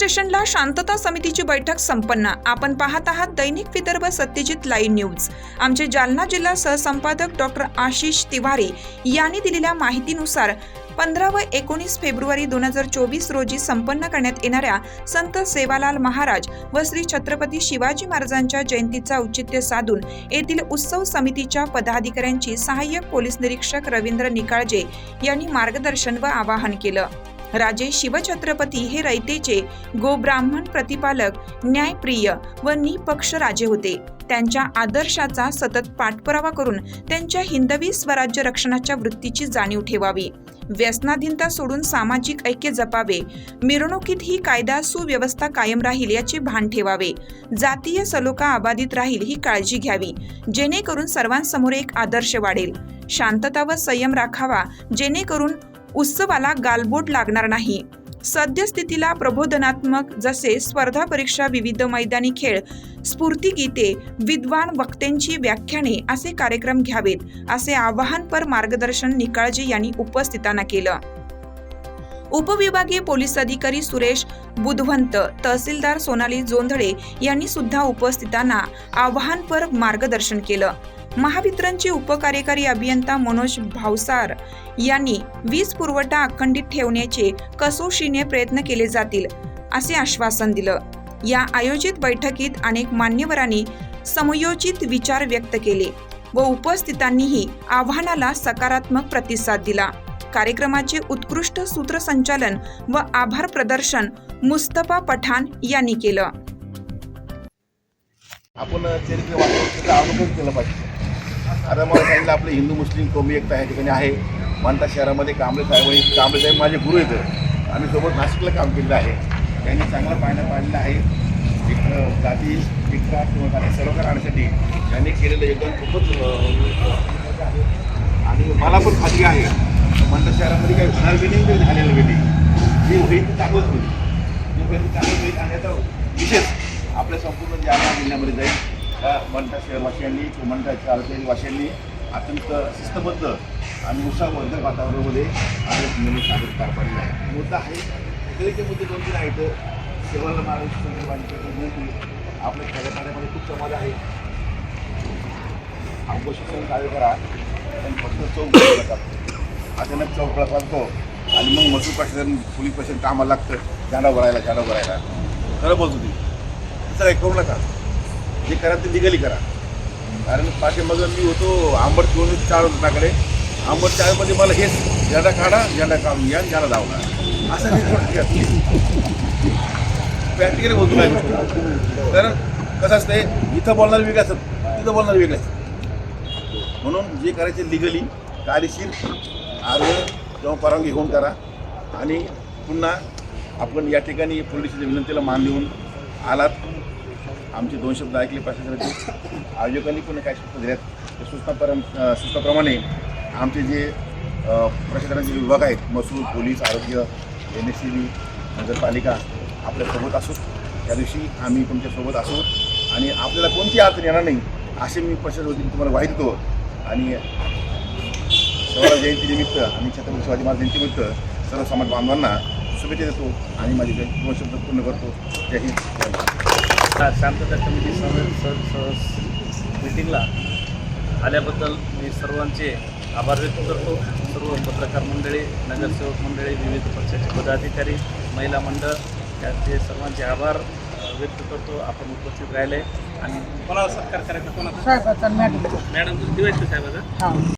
स्टेशनला शांतता समितीची बैठक संपन्न. आपण पाहत आहात दैनिक विदर्भ सत्यजित लाईव्ह न्यूज. आमचे जालना जिल्हा सहसंपादक डॉक्टर आशिष तिवारी यांनी दिलेल्या माहितीनुसार पंधरा व एकोणीस फेब्रुवारी दोन हजार चोवीस रोजी संपन्न करण्यात येणाऱ्या संत सेवालाल महाराज व श्री छत्रपती शिवाजी महाराजांच्या जयंतीचा औचित्य साधून येथील उत्सव समितीच्या पदाधिकाऱ्यांची सहाय्यक पोलीस निरीक्षक रवींद्र निकाळजे यांनी मार्गदर्शन व आवाहन केलं. राजे शिवछत्रपती हे रयतेचे गोब्राह्मण प्रतिपालक न्यायप्रिय व निपक्ष राजे होते. त्यांच्या आदर्शाचा सतत पाठपुरावा करून त्यांच्या हिंदवी स्वराज्य रक्षणाच्या वृत्तीची जाणीव ठेवावी. व्यसनाधीनता सोडून सामाजिक ऐक्य जपावे. मिरवणुकीत ही कायदा सुव्यवस्था कायम राहील याचे भान ठेवावे. जातीय सलोखा अबाधित राहील ही काळजी घ्यावी. जेणेकरून सर्वांसमोर एक आदर्श वाढेल. शांतता व संयम राखावा. जेणेकरून उत्सवाला गालबोट लागणार नाही. सद्यस्थितीला प्रबोधनात्मक जसे स्पर्धा परीक्षा विविध मैदानी खेळ स्फूर्तिगीते विद्वान वक्त्यांची व्याख्याने असे कार्यक्रम घ्यावेत असे आवाहनपर मार्गदर्शन निकाळजे यांनी उपस्थितांना केलं. उपविभागीय पोलीस अधिकारी सुरेश बुधवंत तहसीलदार सोनाली जोंधळे यांनी सुद्धा उपस्थितांना आवाहनपर मार्गदर्शन केलं. महावितरणचे उपकार्यकारी अभियंता मनोज भावसार यांनी वीज पुरवठा अखंडित ठेवण्याचे कसोशीने प्रयत्न केले जातील असे आश्वासन दिलं. या आयोजित बैठकीत अनेक मान्यवरांनी समयोचित विचार व्यक्त केले व उपस्थितांनीही आव्हानाला सकारात्मक प्रतिसाद दिला. कार्यक्रमाचे उत्कृष्ट सूत्रसंचालन व आभार प्रदर्शन मुस्तफा पठाण यांनी केलं. आपण चरित्र अवलोकन केलं पाहिजे. आता मला सांगितलं आपलं हिंदू मुस्लिम कौमी एकता या ठिकाणी आहे. मानता शहरामध्ये कांबळे साहेब कांबळे साहेब माझे गुरु येतं आम्ही सोबत नाशिकला काम केलेलं आहे. त्यांनी चांगलं पाहणं पाहिलेलं आहे. एक जाती एकता किंवा जाती सर्व आणण्यासाठी त्यांनी केलेलं योगदान खूपच आहे आणि मला पण खात्री आहे. मानता शहरामध्ये काही होणार बी नाही झालेलं गेली नाही. होईल ती चांगलंच होईल. जे होईल चांगलं होईल आणि आता विशेष आपल्या संपूर्ण जालना जिल्ह्यामध्ये जाईल त्या म्हणता शहरवासियांनी किंवा म्हणता चालकरी वासियांनी अत्यंत शिस्तबद्ध आणि उत्साहवर्धक वातावरणामध्ये आरोप निवडणूक सादर पार पाडले आहे. मुद्दा आहे इकडे मुद्दे दोन तीन आहेत. सेवाला महाराष्ट्र विनंती आपल्या खेड्यापाड्यामध्ये खूप समाज आहे. अवघड शिक्षण कार्य करा आणि फक्त चौक जातात अचानक चौक लागतो आणि मग मजूर प्रशासन पोलीस प्रशासन कामाला लागतं. झाडा भरायला झाडा भरायला. खरं बोलतो ती तसं काही करू नका. जे करा ते लिगली करा. कारण पाठीमागं मी होतो आंबट घेऊन चार त्याकडे आंबट चाळमध्ये मला हेच झेंडा काढा झेंडा काढून घ्या आणि झेंडा धावला असं मी प्रॅक्टिकली बोलतो नाही. कारण कसं असतं इथं बोलणार वेगळं असतं तिथं बोलणार वेगळं असतं म्हणून जे करायचे लिगली कायदेशीर अर्ज किंवा परवानगी घेऊन करा. आणि पुन्हा आपण या ठिकाणी पोलिसाच्या विनंतीला मान देऊन आलात. आमचे दोन शब्द ऐकले प्रशासनाचे. आयोजकांनी पण काय सूचना दिल्यात त्या सूचनापरम अ, सूचनाप्रमाणे आमचे जे प्रशासनाचे विभाग आहेत महसूल पोलीस आरोग्य एन एस सी बी नगरपालिका आपल्यासोबत असू. त्या दिवशी आम्ही तुमच्यासोबत असू. आणि आपल्याला कोणती अडचण येणार नाही असे मी प्रशासन तुम्हाला वाहित देतो. आणि शिवराज जयंतीनिमित्त आणि छत्रपती शिवाजी महाराज जयंतीनिमित्त सर्व समाज बांधवांना शुभेच्छा देतो. आणि माझे दोन शब्द पूर्ण करतो. जय हिंद. शांतता कमिटी मिटिंगला आल्याबद्दल मी सर्वांचे आभार व्यक्त करतो. सर्व पत्रकार मंडळी नगरसेवक मंडळी विविध पक्षाचे पदाधिकारी महिला मंडळ यांचे सर्वांचे आभार व्यक्त करतो. आपण उपस्थित राहिले आणि कोणाला सत्कार करायचा कोणाचा मॅडम दिवायचं साहेबाचा हा.